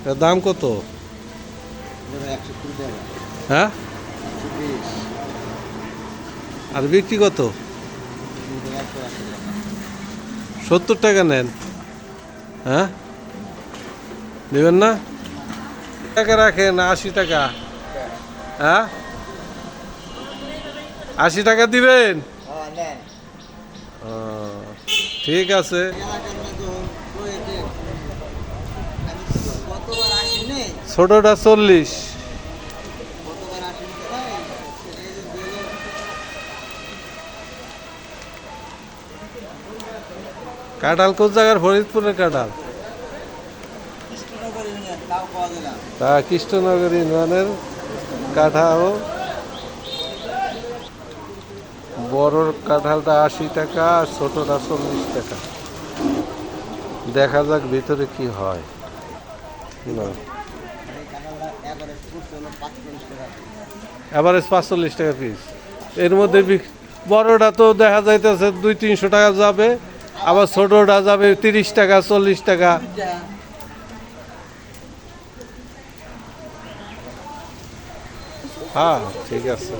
এটার দাম কত? হ্যাঁ? আর বিক্রি কত? সত্তর টাকা নেন। হ্যাঁ? নেবেন না? টাকা রাখেন আশি টাকা। হ্যাঁ? আশি টাকা দিবেন? হ্যাঁ ঠিক আছে। ছোটটা চল্লিশ। কাঁঠাল কোন জায়গার? ফরিদপুরের কাঁঠাল। তা কৃষ্ণনগর ইউনিয়নের কাঁঠাল। বড়র কাঁঠালটা আশি টাকা আর ছোটটা চল্লিশ টাকা। দেখা যাক ভিতরে কি হয়। না অ্যাভারেজ পাঁচচল্লিশ টাকা পিস এর মধ্যে বড়টা তো দেখা যাইতেছে দুই তিনশো টাকা যাবে আবার ছোটটা যাবে তিরিশ টাকা চল্লিশ টাকা। হ্যাঁ ঠিক আছে।